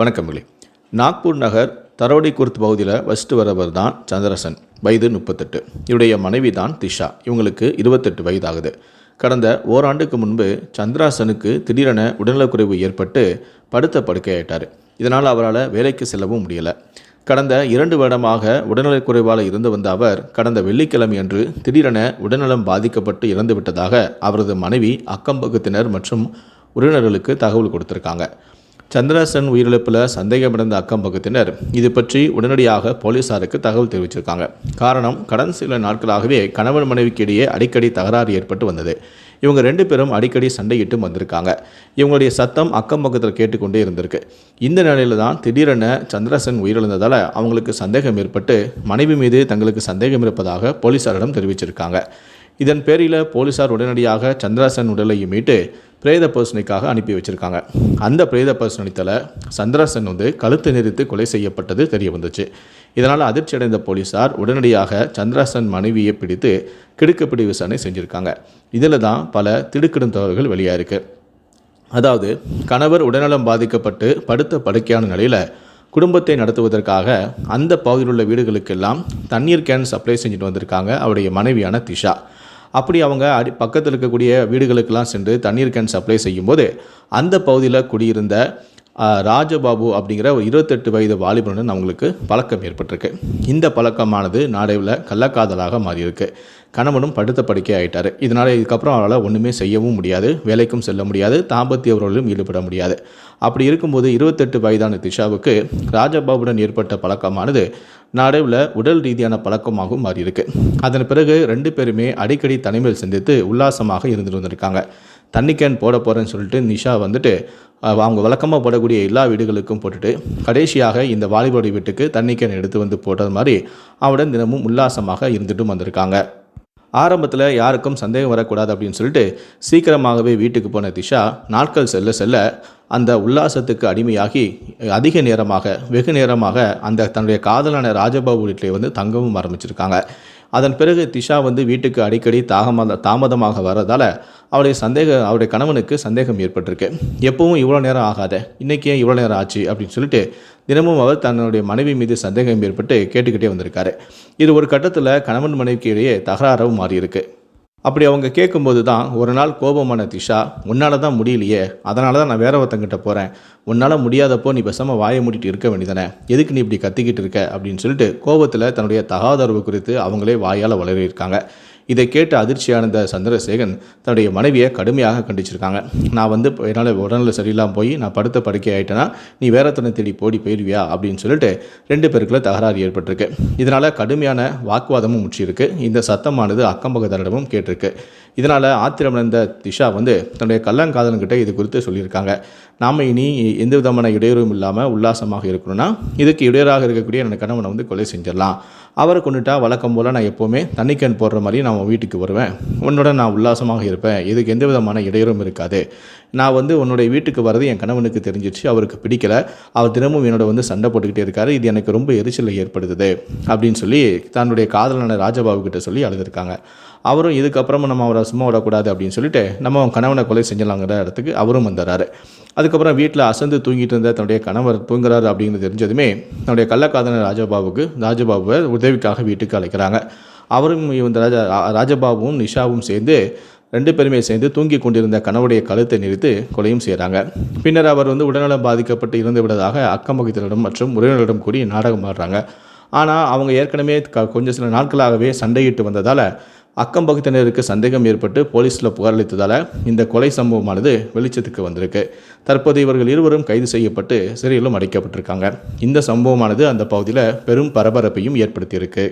வணக்கங்களே நாக்பூர் நகர் தரோடி குர்த் பகுதியில் வசித்து வரவர் தான் சந்திரசன் வயது முப்பத்தெட்டு. இவருடைய மனைவி தான் திஷா. இவங்களுக்கு இருபத்தெட்டு வயதாகுது. கடந்த ஓராண்டுக்கு முன்பு சந்திராசனுக்கு திடீரென உடல்நலக்குறைவு ஏற்பட்டு படுத்த படுக்கையாயிட்டார். இதனால் அவரால் வேலைக்கு செல்லவும் முடியலை. கடந்த இரண்டு வருடமாக உடல்நலக்குறைவால் இருந்து வந்த அவர் கடந்த வெள்ளிக்கிழமை அன்று திடீரென உடல்நலம் பாதிக்கப்பட்டு இறந்துவிட்டதாக அவரது மனைவி அக்கம்பகுத்தினர் மற்றும் உறவினர்களுக்கு தகவல் கொடுத்திருக்காங்க. சந்திரசன் உயிரிழப்பில் சந்தேகமடைந்த அக்கம் பக்கத்தினர். இது பற்றி உடனடியாக போலீசாருக்கு தகவல் தெரிவிச்சிருக்காங்க. காரணம் கடந்த சில நாட்களாகவே கணவன் மனைவிக்கு இடையே அடிக்கடி தகராறு ஏற்பட்டு வந்தது. இவங்க ரெண்டு பேரும் அடிக்கடி சண்டையிட்டு வந்திருக்காங்க. இவங்களுடைய சத்தம் அக்கம் பக்கத்தில் கேட்டுக்கொண்டே இருந்திருக்கு. இந்த நிலையில தான் திடீரென சந்திரசன் உயிரிழந்ததால் அவங்களுக்கு சந்தேகம் ஏற்பட்டு மனைவி மீது தங்களுக்கு சந்தேகம் இருப்பதாக போலீசாரிடம் தெரிவிச்சிருக்காங்க. இதன் பேரில் போலீசார் உடனடியாக சந்திராசன் உடலை மீட்டு பிரேத பரிசோதனைக்காக அனுப்பி வச்சுருக்காங்க. அந்த பிரேத பரிசோதனைத்தில் சந்திராசன் வந்து கழுத்து நெறித்து கொலை செய்யப்பட்டது தெரிய வந்துச்சு. இதனால் அதிர்ச்சி அடைந்த போலீசார் உடனடியாக சந்திராசன் மனைவியை பிடித்து கிடுக்குப்பிடி விசாரணை செஞ்சுருக்காங்க. இதில் தான் பல திடுக்கிடும் தகவல்கள் வெளியாயிருக்கு அதாவது கணவர் உடல்நலம் பாதிக்கப்பட்டு படுத்த படுக்கையான நிலையில் குடும்பத்தை நடத்துவதற்காக அந்த பகுதியில் உள்ள வீடுகளுக்கெல்லாம் தண்ணீர் கேன் சப்ளை செஞ்சுட்டு வந்திருக்காங்க அவருடைய மனைவியான திஷா. அப்படி அவங்க அடி பக்கத்தில் இருக்கக்கூடிய வீடுகளுக்கெல்லாம் சென்று தண்ணீர் கேன் சப்ளை செய்யும்போது அந்த பகுதியில் குடியிருந்த ராஜபாபு அப்படிங்கிற ஒரு இருபத்தெட்டு வயது வாலிபனுடன் அவங்களுக்கு பழக்கம் ஏற்பட்டிருக்கு. இந்த பழக்கமானது நாடைவில் கள்ளக்காதலாக மாறியிருக்கு. கணவனும் படுத்த படுக்கை ஆகிட்டார் இதனால் இதுக்கப்புறம் அவரால் ஒன்றுமே செய்யவும் முடியாது வேலைக்கும் செல்ல முடியாது தாம்பத்திய உறவிலும் ஈடுபட முடியாது. அப்படி இருக்கும்போது இருபத்தெட்டு வயதான திஷாவுக்கு ராஜபாபுடன் ஏற்பட்ட பழக்கமானது நாடைவில் உடல் ரீதியான பழக்கமாகவும் மாறியிருக்கு. அதன் பிறகு ரெண்டு பேருமே அடிக்கடி தனிமையில் சந்தித்து உல்லாசமாக இருந்துட்டு வந்திருக்காங்க தண்ணி கேன் போட போகிறேன்னு சொல்லிட்டு நிஷா வந்துட்டு அவங்க வழக்கமாக போடக்கூடிய எல்லா வீடுகளுக்கும் போட்டுட்டு கடைசியாக இந்த வாலிபோடி வீட்டுக்கு தண்ணி கேன் எடுத்து வந்து போட்டது மாதிரி அவருடன் தினமும் உல்லாசமாக இருந்துட்டும் வந்திருக்காங்க. ஆரம்பத்தில் யாருக்கும் சந்தேகம் வரக்கூடாது அப்படின்னு சொல்லிட்டு சீக்கிரமாகவே வீட்டுக்கு போன திஷா நாட்கள் செல்ல செல்ல அந்த உல்லாசத்துக்கு அடிமையாகி அதிக நேரமாக வெகு நேரமாக அந்த தன்னுடைய காதலான ராஜபாபு வீட்டிலே வந்து தங்கவும் ஆரம்பிச்சிருக்காங்க. அதன் பிறகு திஷா வந்து வீட்டுக்கு அடிக்கடி தாகமாக தாமதமாக வரதால் அவருடைய சந்தேக அவருடைய கணவனுக்கு சந்தேகம் ஏற்பட்டிருக்கு. எப்பவும் இவ்வளோ நேரம் ஆகாத இன்றைக்கி ஏன் இவ்வளோ நேரம் ஆச்சு அப்படின்னு சொல்லிட்டு தினமும் அவர் தன்னுடைய மனைவி மீது சந்தேகம் ஏற்பட்டு கேட்டுக்கிட்டே வந்திருக்காரு. இது ஒரு கட்டத்தில் கணவன் மனைவிக்கு இடையே தகராறாகவும் மாறியிருக்கு. அப்படி அவங்க கேட்கும்போது தான் ஒரு நாள் கோபமான திஷா உன்னால் தான் முடியலையே அதனால தான் நான் வேற ஒருத்தங்கிட்ட போகிறேன் உன்னால் முடியாதப்போ நீ பேசாமல் வாயை மூடிட்டு இருக்க வேண்டியதானே? எதுக்கு நீ இப்படி கத்திக்கிட்டு இருக்க? அப்படின்னு சொல்லிட்டு கோபத்தில் தன்னுடைய தகாதரவு குறித்து அவங்களே வாயால் வளரியிருக்காங்க. இதை கேட்டு அதிர்ச்சியான சந்திரசேகன் தன்னுடைய மனைவியை கடுமையாக கண்டிச்சிருக்காங்க. நான் வந்து என்னால் உடல்நிலை சரியில்லாமல் போய் நான் படுத்த படுக்கை ஆயிட்டேன்னா நீ வேற துணை தேடி போடி போயிடுவியா அப்படின்னு சொல்லிட்டு ரெண்டு பேருக்குள்ள தகராறு ஏற்பட்டிருக்கு. இதனால் கடுமையான வாக்குவாதமும் முற்றியிருக்கு. இந்த சத்தமானது அக்கம்பக்கத்தாரிடமும் கேட்டிருக்கு. இதனால் ஆத்திரமடைந்த திஷா வந்து தன்னுடைய கள்ளங்காதலன்கிட்ட இது குறித்து சொல்லியிருக்காங்க. நாம் இனி எந்த விதமான இடையூறும் இல்லாமல் உல்லாசமாக இருக்கணும்னா இதுக்கு இடையூறாக இருக்கக்கூடிய என்னோட கணவனை வந்து கொலை செஞ்சிடலாம். அவரை கொண்டுட்டா வழக்கம் போல் நான் எப்போவுமே தண்ணிக்கேன் போடுற மாதிரி நான் உன் வீட்டுக்கு வருவேன். உன்னோட நான் உல்லாசமாக இருப்பேன். இதுக்கு எந்த விதமான இடையூறும் இருக்காது. நான் வந்து உன்னுடைய வீட்டுக்கு வர்றது என் கணவனுக்கு தெரிஞ்சிச்சு. அவருக்கு பிடிக்கல. அவர் தினமும் என்னோட வந்து சண்டை போட்டுக்கிட்டே இருக்காரு. இது எனக்கு ரொம்ப எரிச்சலை ஏற்படுத்துது. அப்படின்னு சொல்லி தன்னுடைய காதலான ராஜபாபு கிட்ட சொல்லி அழுதுருக்காங்க. அவரும் இதுக்கப்புறமும் நம்ம அவரை சும்மா விடக்கூடாது அப்படின்னு சொல்லிட்டு நம்ம அவன் கணவனை கொலை செஞ்சலாங்கிற இடத்துக்கு அவரும் வந்துடுறாரு. அதுக்கப்புறம் வீட்டில் அசந்து தூங்கிட்டு இருந்த தன்னுடைய கணவர் தூங்குறாரு அப்படின்னு தெரிஞ்சதுமே தன்னுடைய கள்ளக்காதனர் ராஜபாபுக்கு ராஜபாபுவை உதவிக்காக வீட்டுக்கு அழைக்கிறாங்க. அவரும் இந்த ராஜா ராஜபாபுவும் நிஷாவும் சேர்ந்து ரெண்டு பேருமே சேர்ந்து தூங்கி கொண்டிருந்த கணவருடைய கழுத்தை நிறுத்து கொலையும் செய்கிறாங்க. பின்னர் அவர் வந்து உடல்நலம் பாதிக்கப்பட்டு இறந்து விட்டதாக அக்கம் பக்கத்தினரிடம் மற்றும் உறவினரிடம் கூடி நாடகம் ஆடுறாங்க. ஆனால் அவங்க ஏற்கனவே க கொஞ்சம் சில நாட்களாகவே சண்டையிட்டு வந்ததால் அக்கம் பக்கத்தினருக்கு சந்தேகம் ஏற்பட்டு போலீஸில் புகாரளித்ததால் இந்த கொலை சம்பவமானது வெளிச்சத்துக்கு வந்திருக்கு. தற்போது இவர்கள் இருவரும் கைது செய்யப்பட்டு சிறையிலும் அடைக்கப்பட்டிருக்காங்க. இந்த சம்பவமானது அந்த பகுதியில் பெரும் பரபரப்பையும் ஏற்படுத்தியிருக்கு.